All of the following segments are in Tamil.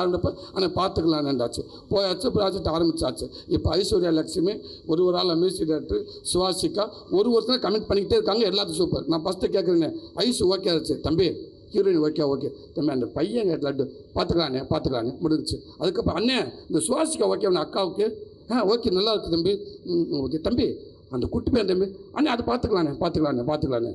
யாருன்றப்ப ஆனால் பார்த்துக்கலான்டாச்சு போயாச்சு ப்ராஜெக்ட் ஆரம்பிச்சாச்சு. இப்போ ஐஸ்வர்யா லட்சுமி ஒரு ஒரு ஆள் மியூசிக் டேரக்டர் சுவாசிகா ஒரு ஒருத்தர் கமெண்ட் பண்ணிக்கிட்டே இருக்காங்க எல்லாத்தையும் சூப்பர் நான் ஃபஸ்ட்டு கேட்குறேன் ஐஸ் ஓகே ஆச்சு தம்பி ஹீரோயின் ஓகே ஓகே தம்பி அந்த பையன் லட்டு பார்த்துக்கலாண்ணே பார்த்துக்கலாண்ணே முடிஞ்சுச்சு. அதுக்கப்புறம் அண்ணே இந்த சுவாசிக்கா ஓகே அவன் அக்காவுக்கு? ஆ ஓகே நல்லா இருக்குது தம்பி. ம், ஓகே தம்பி அந்த குட்டி பையன் தம்பி. அண்ணே அது பார்த்துக்கலாண்ணே பார்த்துக்கலாண்ணே பார்த்துக்கலாண்ணே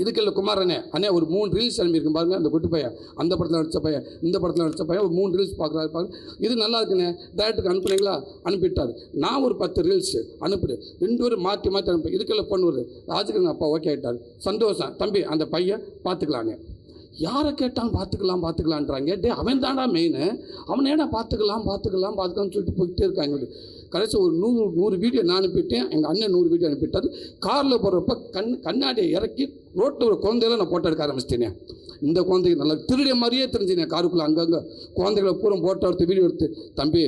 இதுக்கு குமாரனே அண்ணே ஒரு மூணு ரீல்ஸ் அனுப்பியிருக்கு பாருங்க அந்த குட்டி பையன். அந்த படத்தில் நடித்த பையன் இந்த படத்தில் நடிச்ச பையன் ஒரு மூணு ரீல்ஸ் பார்க்குறாரு பாருங்க. இது நல்லா இருக்குண்ணே டேரக்டருக்கு அனுப்புனீங்களா? அனுப்பிட்டார். நான் ஒரு பத்து ரீல்ஸ் அனுப்புடு. ரெண்டு பேரும் மாற்றி மாற்றி அனுப்பு. இதுக்கெல்லாம் பொண்ணு வருது. ராஜகிரன் அப்பா ஓகே ஆகிட்டார் சந்தோஷம். தம்பி அந்த பையன் பார்த்துக்கலாங்க யாரை கேட்டாலும் பார்த்துக்கலாம் பார்த்துக்கலான்றாங்க டே அவன் தான்டா மெயின் அவனை ஏன்னா பார்த்துக்கலாம் பார்த்துக்கலாம் பார்த்துக்கலாம்னு சொல்லிட்டு போய்கிட்டே இருக்காங்க. கடைசி ஒரு நூறு நூறு வீடியோ நான் அனுப்பிட்டேன். எங்கள் அண்ணன் நூறு வீடியோ அனுப்பிட்டாரு. காரில் போகிறப்ப கண் கண்ணாடியை இறக்கி ரோட்டில் ஒரு குழந்தையில நான் போட்டோ எடுக்க ஆரம்பிச்சிட்டேனே. இந்த குழந்தைக்கு நல்லா திருடிய மாதிரியே தெரிஞ்சுனேன். காருக்குள்ளே அங்கங்கே குழந்தைகளை பூரா போட்டோ எடுத்து வீடியோ எடுத்து. தம்பி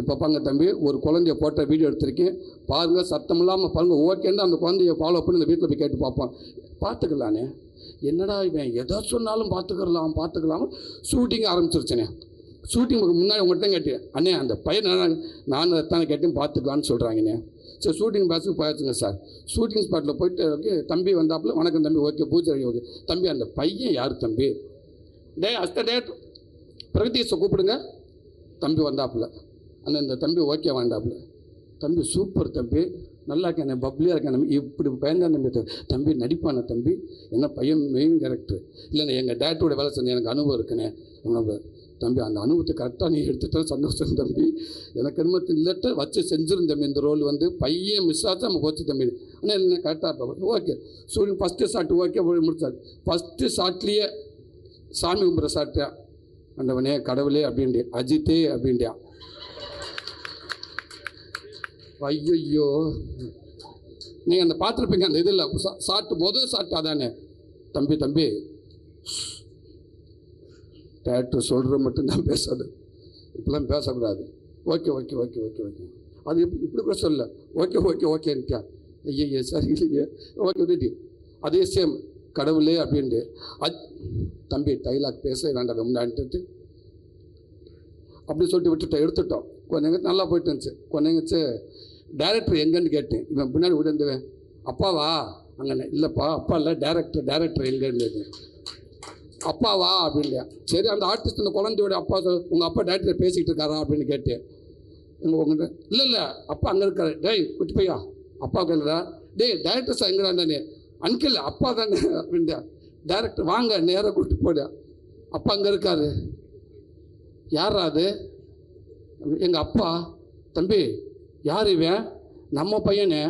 இப்போ பாங்க தம்பி ஒரு குழந்தைய போட்ட வீடியோ எடுத்திருக்கேன். பாருங்கள் சத்தம் இல்லாமல் பாருங்கள் ஓகேன்னு அந்த குழந்தைய ஃபாலோ பண்ணி இந்த வீட்டில் போய் கேட்டு பார்ப்போம் பார்த்துக்கலானே. என்னடா இவன் எதை சொன்னாலும் பார்த்துக்கலாம் பார்த்துக்கலாம். ஷூட்டிங் ஆரம்பிச்சிருச்சேனே. ஷூட்டிங் முன்னாடி உங்கள்கிட்ட கேட்டேன். அண்ணே அந்த பையன் நான் தானே கேட்டேன் பார்த்துக்கலான்னு சொல்கிறாங்கண்ணே சரி ஷூட்டிங் பாஸுக்கு போயாச்சுங்க சார் ஷூட்டிங் ஸ்பாட்டில் போயிட்டு ஓகே தம்பி வந்தாப்புல வணக்கம் தம்பி ஓகே பூஜை ஓகே. தம்பி அந்த பையன் யார் தம்பி? டே அஸ்த டேட் பிரகதீஷை கூப்பிடுங்க. தம்பி வந்தாப்புல. அண்ணன் இந்த தம்பி ஓகே வேண்டாப்புல. தம்பி சூப்பர் தம்பி. நல்லா இருக்கேன் பப்ளியாக இருக்கேன். இப்படி பயந்தான் தம்பி. தம்பி நடிப்பான தம்பி? என்ன பையன் மெயின் கேரக்டர் இல்லைண்ணே எங்கள் டேட்டோட வேலை செஞ்ச எனக்கு அனுபவம் இருக்குண்ணே. உனக்கு தம்பி அந்த அனுபவத்தை கரெக்டாக நீ எடுத்துட்ட சந்தோஷம் தம்பி. எனக்கு என்னமோ இல்லட்ட வச்சு செஞ்சுருந்தம்பி இந்த ரோல் வந்து. பையன் மிஸ் ஆச்சு நம்ம போச்சு தம்பி. ஆனால் என்ன கரெக்டாக okay. Suriyan first shot okay முடிச்சார் first ஷாட்லேயே சாமி கும்பிட்ற ஷாட்டு ஆண்டவனே கடவுளே அப்படின்ட்டு அஜித்தே அப்படின்ட்டியா ஐயோ நீங்கள் அந்த பார்த்துருப்பீங்க அந்த இதில் சாட்டு முதல் சாட்டு அதானே. தம்பி தம்பி. டேரக்டர் சொல்கிற மட்டும்தான் பேசணும். இப்படிலாம் பேசக்கூடாது. Okay okay okay okay okay. அது இப்படி இப்படி கூட சொல்லல. ஓகே ஓகே ஓகேன்ட்டியா ஐயோ சரி இல்லையே ஓகே ரெடி அதே சேம் கடவுளே அப்படின்ட்டு. அது தம்பி டைலாக் பேச வேண்டாம் முன்னாடிட்டு அப்படி சொல்லிட்டு விட்டுட்டோம் எடுத்துட்டோம். கொஞ்சம் நல்லா போயிட்டு இருந்துச்சு. கொஞ்சம் டேரக்டர் எங்கன்னு கேட்டேன். இவன் பின்னாடி விழுந்துவேன் அப்பாவா? அங்கே இல்லைப்பா அப்பா இல்லை டேரக்டர் டேரக்டர் எங்கன்னு அப்பாவா? அப்படின்லையா சரி அந்த ஆர்டிஸ்ட் அந்த குழந்தையோட அப்பா சொல் உங்கள் அப்பா டேரக்டர் பேசிக்கிட்டு இருக்காரா? அப்படின்னு கேட்டேன். எங்கள் உங்கள்கிட்ட இல்லை இல்லை அப்பா அங்கே இருக்காரு. டேய் குட்டி பையா அப்பா கேளுடா டேய் டேரக்டர் சார் எங்கடா தானே அன்கில் அப்பா தானே? அப்படின்டா டேரக்டர் வாங்க நேராக கூப்பிட்டு போடு. அப்பா அங்கே இருக்காரு. யாரா அது? எங்கள் அப்பா? தம்பி யார் இவன்? நம்ம பையனே.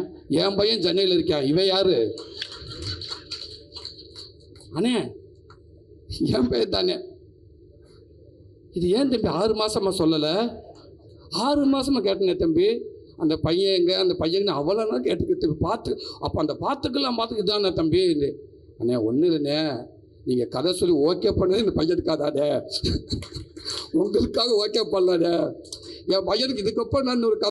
என் பையன் சென்னையில் இருக்கான் இவன் யாரு? அண்ணே என் பையன் தானே. இது ஏன் தம்பி ஆறு மாதமாக சொல்லலை? ஆறு மாதமாக கேட்டனே தம்பி. அந்த பையன் எங்கே? அந்த பையன் அவ்வளோ நாள் கேட்டுக்கிட்டு பார்த்து அப்போ அந்த பார்த்துக்கலாம் பார்த்துக்கிட்டு இதானே தம்பி? அண்ணே ஒன்றும் இல்லைண்ணே. நீங்கள் கதை சொல்லி ஓகே பண்ணது இந்த பையனுக்காதாடே உங்களுக்காக ஓகே பண்ணலாடே என் பையனுக்கு இதுக்கப்புறம் நான் ஒரு கதை